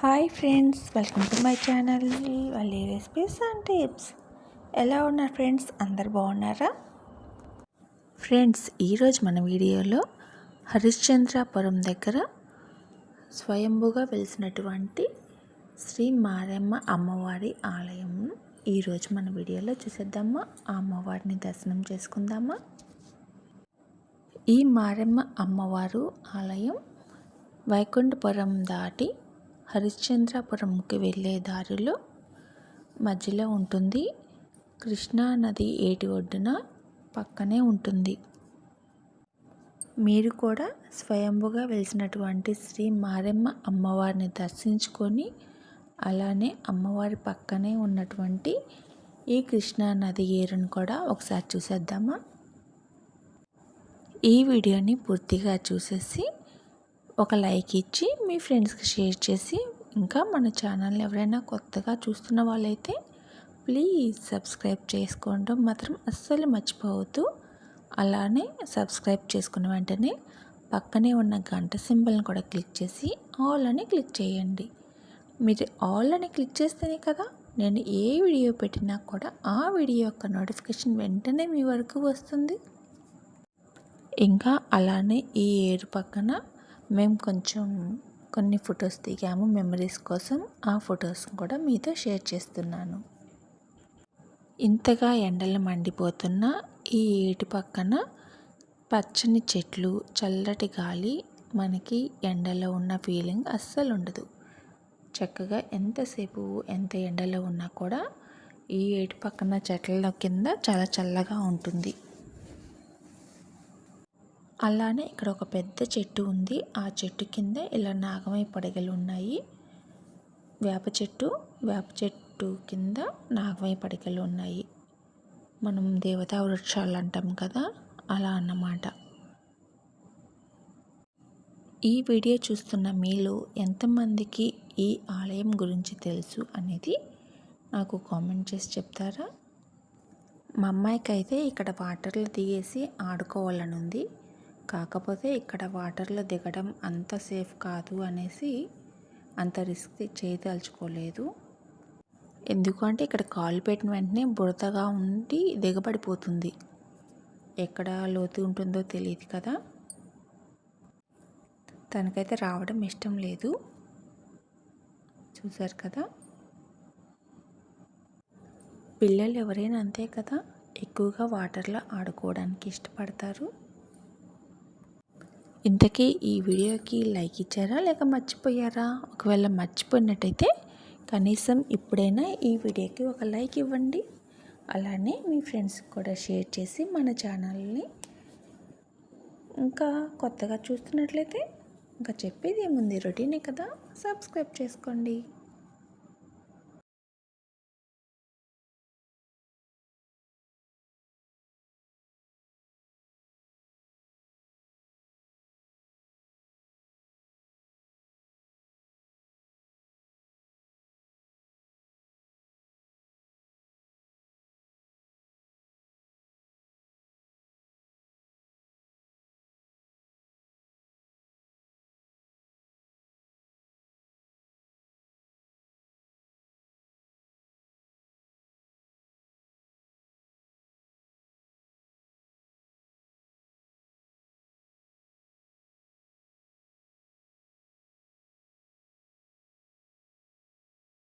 Hi friends welcome to my channel వాళ్ళ recipes and tips. ఎలా ఉన్నారు ఫ్రెండ్స్? అందరు బాగున్నారా? ఫ్రెండ్స్ ఈరోజు మన వీడియోలో హరిశ్చంద్రాపురం దగ్గర స్వయంభుగా వెలిసినటువంటి శ్రీ మారమ్మ అమ్మవారి ఆలయం. ఈరోజు మన వీడియోలో చూసేద్దామా? ఆ అమ్మవారిని దర్శనం చేసుకుందామా? ఈ మారమ్మ అమ్మవారు ఆలయం వైకుంఠపురం దాటి హరిశ్చంద్రపురంకి వెళ్ళే దారిలో మధ్యలో ఉంటుంది. కృష్ణా నది ఏటి ఒడ్డున పక్కనే ఉంటుంది. మీరు కూడా స్వయంభుగా వెలిసినటువంటి శ్రీ మారెమ్మ అమ్మవారిని దర్శించుకొని అలానే అమ్మవారి పక్కనే ఉన్నటువంటి ఈ కృష్ణా నది ఏరును కూడా ఒకసారి చూసేద్దామా? ఈ వీడియోని పూర్తిగా చూసేసి ఒక లైక్ ఇచ్చి మీ ఫ్రెండ్స్కి షేర్ చేసి ఇంకా మన ఛానల్ని ఎవరైనా కొత్తగా చూస్తున్న వాళ్ళైతే ప్లీజ్ సబ్స్క్రైబ్ చేసుకోవడం మాత్రం అస్సలు మర్చిపోవద్దు. అలానే సబ్స్క్రైబ్ చేసుకున్న వెంటనే పక్కనే ఉన్న గంట సింబల్ని కూడా క్లిక్ చేసి ఆల్ అని క్లిక్ చేయండి. మీరు ఆల్ అని క్లిక్ చేస్తేనే కదా నేను ఏ వీడియో పెట్టినా కూడా ఆ వీడియో యొక్క నోటిఫికేషన్ వెంటనే మీ వరకు వస్తుంది. ఇంకా అలానే ఈ ఏరు పక్కన మేము కొంచెం కొన్ని ఫొటోస్ దిగాము మెమరీస్ కోసం. ఆ ఫొటోస్ కూడా మీతో షేర్ చేస్తున్నాను. ఇంతగా ఎండలు మండిపోతున్న ఈ ఏటి పక్కన పచ్చని చెట్లు చల్లటి గాలి మనకి ఎండలో ఉన్న ఫీలింగ్ అస్సలు ఉండదు. చక్కగా ఎంతసేపు ఎంత ఎండలో ఉన్నా కూడా ఈ ఏటి పక్కన చెట్ల కింద చాలా చల్లగా ఉంటుంది. అలానే ఇక్కడ ఒక పెద్ద చెట్టు ఉంది. ఆ చెట్టు కింద ఇలా నాగమై పడగలు ఉన్నాయి. వేప చెట్టు వేప చెట్టు కింద నాగమై పడగలు ఉన్నాయి. మనం దేవతా వృక్షాలు అంటాం కదా అలా అన్నమాట. ఈ వీడియో చూస్తున్న మీలో ఎంతమందికి ఈ ఆలయం గురించి తెలుసు అనేది నాకు కామెంట్ చేసి చెప్తారా? మా అమ్మాయికి అయితే ఇక్కడ వాటర్లో దిగేసి ఆడుకోవాలని ఉంది కాకపోతే ఇక్కడ వాటర్లో దిగడం అంత సేఫ్ కాదు అనేసి అంత రిస్క్ చేయదలుచుకోలేదు. ఎందుకంటే ఇక్కడ కాలు పెట్టిన వెంటనే బురదగా ఉండి దిగబడిపోతుంది. ఎక్కడ లోతు ఉంటుందో తెలియదు కదా. తనకైతే రావడం ఇష్టం లేదు. చూసారు కదా. పిల్లలు ఎవరైనా అంతే కదా ఎక్కువగా వాటర్లో ఆడుకోవడానికి ఇష్టపడతారు. ఇంతకీ ఈ వీడియోకి లైక్ ఇచ్చారా లేక మర్చిపోయారా? ఒకవేళ మర్చిపోయినట్టయితే కనీసం ఇప్పుడైనా ఈ వీడియోకి ఒక లైక్ ఇవ్వండి. అలానే మీ ఫ్రెండ్స్కి కూడా షేర్ చేసి మన ఛానల్ని ఇంకా కొత్తగా చూస్తున్నట్లయితే ఇంకా చెప్పేది ఏముంది? రొటీనే కదా? సబ్స్క్రైబ్ చేసుకోండి.